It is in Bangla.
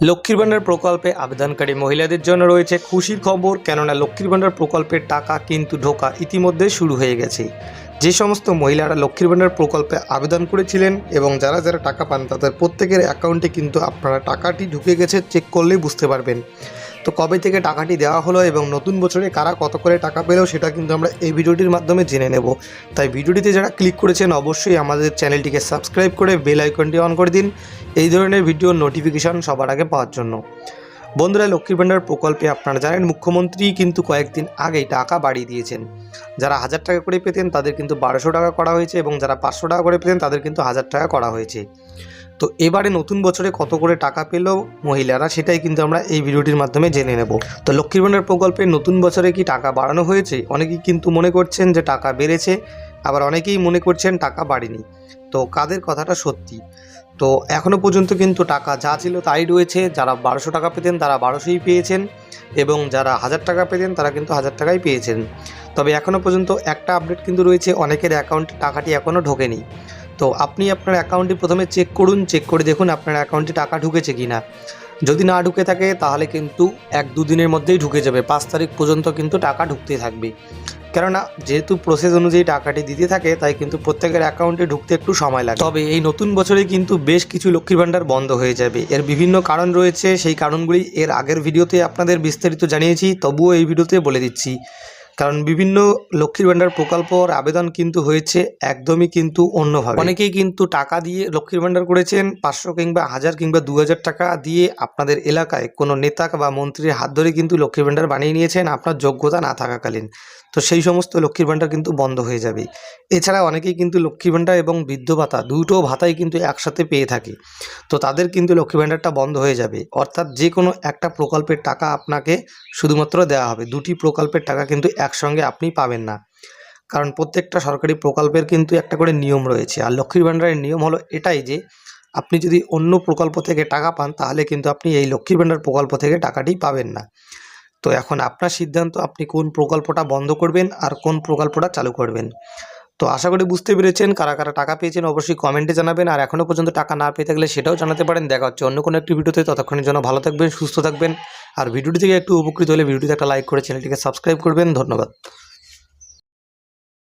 লক্ষ্মীর ভাণ্ডার প্রকল্পে আবেদনকারী মহিলাদের জন্য রয়েছে খুশির খবর, কেননা লক্ষ্মীর ভাণ্ডার প্রকল্পের টাকা কিন্তু ঢোকা ইতিমধ্যে শুরু হয়ে গেছে। যে সমস্ত মহিলারা লক্ষ্মীর ভাণ্ডার প্রকল্পে আবেদন করেছিলেন এবং যারা যারা টাকা পান, তাদের প্রত্যেকের অ্যাকাউন্টে কিন্তু আপনারা টাকাটি ঢুকে গেছে চেক করলেই বুঝতে পারবেন। তো কবে থেকে টাকাটি দেওয়া হলো এবং নতুন বছরে কারা কত করে টাকা পেল সেটা কিন্তু আমরা এই ভিডিওটির মাধ্যমে জেনে নেব। তাই ভিডিওটিতে যারা ক্লিক করেছেন অবশ্যই আমাদের চ্যানেলটিকে সাবস্ক্রাইব করে বেল আইকনটি অন করে দিন। এই ধরনের ভিডিও নোটিফিকেশন সবার আগে পাওয়ার জন্য। বন্ধুরা, লক্ষ্মীর ভাণ্ডার প্রকল্পে আপনারা জানেন, মুখ্যমন্ত্রী কিন্তু কয়েকদিন আগেই টাকা বাড়িয়ে দিয়েছেন। যারা হাজার টাকা করে পেতেন তাদের কিন্তু বারোশো টাকা করা হয়েছে এবং যারা পাঁচশো টাকা করে পেতেন তাদের কিন্তু হাজার টাকা করা হয়েছে। তো এবারে নতুন বছরে কত করে টাকা পেল মহিলারা সেটাই কিন্তু আমরা এই ভিডিওটির মাধ্যমে জেনে নেব। তো লক্ষ্মীর ভাণ্ডার প্রকল্পে নতুন বছরে কি টাকা বাড়ানো হয়েছে? অনেকেই কিন্তু মনে করছেন যে টাকা বেড়েছে, আবার অনেকেই মনে করছেন টাকা বাড়েনি। তো কাদের কথাটা সত্যি? তো এখনও পর্যন্ত কিন্তু টাকা যা ছিল তাই রয়েছে। যারা বারোশো টাকা পেতেন তারা বারোশোই পেয়েছেন এবং যারা হাজার টাকা পেতেন তারা কিন্তু হাজার টাকাই পেয়েছেন। তবে এখনও পর্যন্ত একটা আপডেট কিন্তু রয়েছে, অনেকের অ্যাকাউন্টে টাকাটি এখনও ঢোকেনি। তো আপনি আপনার অ্যাকাউন্টটি প্রথমে চেক করুন চেক করে দেখুন আপনার অ্যাকাউন্টে টাকা ঢুকেছে কি না যদি না ঢুকে থাকে, তাহলে কিন্তু এক দুদিনের মধ্যেই ঢুকে যাবে। পাঁচ তারিখ পর্যন্ত কিন্তু টাকা ঢুকতে থাকবে। কেননা, যেহেতু প্রসেস অনুযায়ী টাকাটি দিতে থাকে, তাই কিন্তু প্রত্যেকের অ্যাকাউন্টে ঢুকতে একটু সময় লাগে। তবে এই নতুন বছরে কিন্তু বেশ কিছু লক্ষ্মীর ভাণ্ডার বন্ধ হয়ে যাবে। এর বিভিন্ন কারণ রয়েছে, সেই কারণগুলি এর আগের ভিডিওতে আপনাদের বিস্তারিত জানিয়েছি, তবুও এই ভিডিওতে বলে দিচ্ছি। কারণ বিভিন্ন লক্ষ্মীর ভাণ্ডার প্রকল্পর আবেদন কিন্তু হয়েছে একদমই কিন্তু অন্যভাবে। অনেকেই কিন্তু টাকা দিয়ে লক্ষ্মীর ভাণ্ডার করেছেন পাঁচশো কিংবা হাজার কিংবা দু হাজার টাকা দিয়ে আপনাদের এলাকায় কোনো নেতা বা মন্ত্রীর হাত ধরে কিন্তু লক্ষ্মীর ভাণ্ডার বানিয়ে নিয়েছেন আপনার যোগ্যতা না থাকাকালীন। তো সেই সমস্ত লক্ষ্মীর ভাণ্ডার কিন্তু বন্ধ হয়ে যাবে। এছাড়া অনেকেই কিন্তু লক্ষ্মীর ভাণ্ডার এবং বৃদ্ধ ভাতা দুটো ভাতাই কিন্তু একসাথে পেয়ে থাকে। তো তাদের কিন্তু লক্ষ্মী ভাণ্ডারটা বন্ধ হয়ে যাবে। অর্থাৎ যে কোনো একটা প্রকল্পের টাকা আপনাকে শুধুমাত্র দেওয়া হবে। দুটি প্রকল্পের টাকা কিন্তু একসঙ্গে আপনি পাবেন না। কারণ প্রত্যেকটা সরকারি প্রকল্পের কিন্তু একটা করে নিয়ম রয়েছে। আর লক্ষ্মীর ভাণ্ডারের নিয়ম হলো এটাই যে, আপনি যদি অন্য প্রকল্প থেকে টাকা পান, তাহলে কিন্তু আপনি এই লক্ষ্মীর ভাণ্ডার প্রকল্প থেকে টাকাটি পাবেন না। তো এখন আপনার সিদ্ধান্ত, আপনি কোন প্রকল্পটা বন্ধ করবেন আর কোন প্রকল্পটা চালু করবেন। তো আশা করি বুঝতে পেরেছেন, কারা কারা টাকা পেয়েছেন অবশ্যই কমেন্টে জানাবেন। আর এখনও পর্যন্ত টাকা না পেয়ে থাকলে সেটাও জানাতে পারেন। দেখা হচ্ছে অন্য কোনো একটি ভিডিওতে। ততক্ষণের জন্য ভালো থাকবেন, সুস্থ থাকবেন। আর ভিডিওটি থেকে একটু উপকৃত হলে ভিডিওটিতে একটা লাইক করে চ্যানেলটিকে সাবস্ক্রাইব করবেন। ধন্যবাদ।